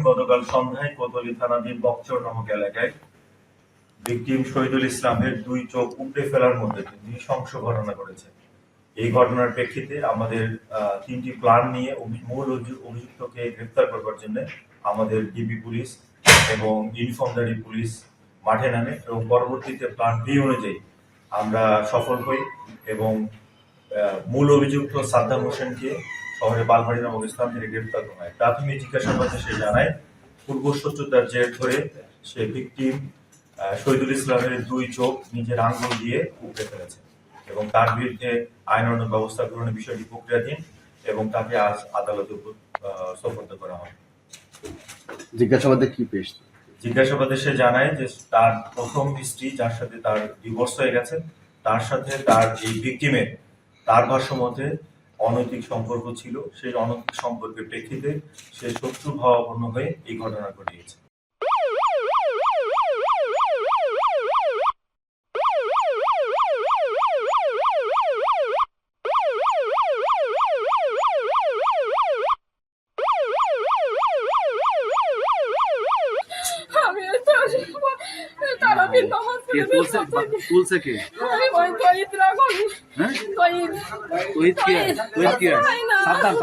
গতকাল সন্ধ্যায় কোতলি থানাধীন বকচর নামক এলাকায় ভিকটিম শহীদুল ইসলামের দুই চোখ উপড়ে ফেলার মধ্যে নৃশংস ঘটনা ঘটেছে এই ঘটনার প্রেক্ষিতে আমাদের তিনটি প্ল্যান নিয়ে মূল অভিযুক্তকে গ্রেফতার করবার জন্য আমাদের ডিবি পুলিশ এবং ইউনিফর্মধারী পুলিশ মাঠে নামে এবং পরবর্তীতে প্ল্যান বি অনুযায়ী আমরা সফল হই এবং মূল অভিযুক্ত সাদ্দাম হোসেনকে শহরে বালবাড়ি নামক স্থান থেকে গ্রেফতার করা হয়। প্রাথমিক জিজ্ঞাসাবাদে সে জানায় পূর্ব শত্রুতার জের ধরে সে ভিকটিম শহীদুল ইসলামের দুই চোখ নিজের আঙ্গুল দিয়ে উপড়ে ফেলেছে এবং তার বিরুদ্ধে আইনানুগ ব্যবস্থা গ্রহণের বিষয়টি প্রক্রিয়াধীন এবং তাকে আজ আদালতে সোপর্দ করা হয়। জিজ্ঞাসাবাদে কি পেশ? জিজ্ঞাসাবাদে সে জানায় যে তার প্রথম স্ত্রী যার সাথে তার ডিভোর্স হয়ে গেছে তার সাথে তার এই ভিকটিমের তার ভাষ্য মতে অনৈতিক সম্পর্ক ছিল সেই অনৈতিক সম্পর্কের প্রেক্ষিতে সে শত্রু ভাবাপন্ন হয়ে এই ঘটনা ঘটিয়েছে আমি তো তারাবির নামাজ কে তুলছে? তুলছে কে? আমি ওই তৈরি রাখুন হ্যাঁ? তৈরি তহিদ কে? তহিদ কে? সাবধান।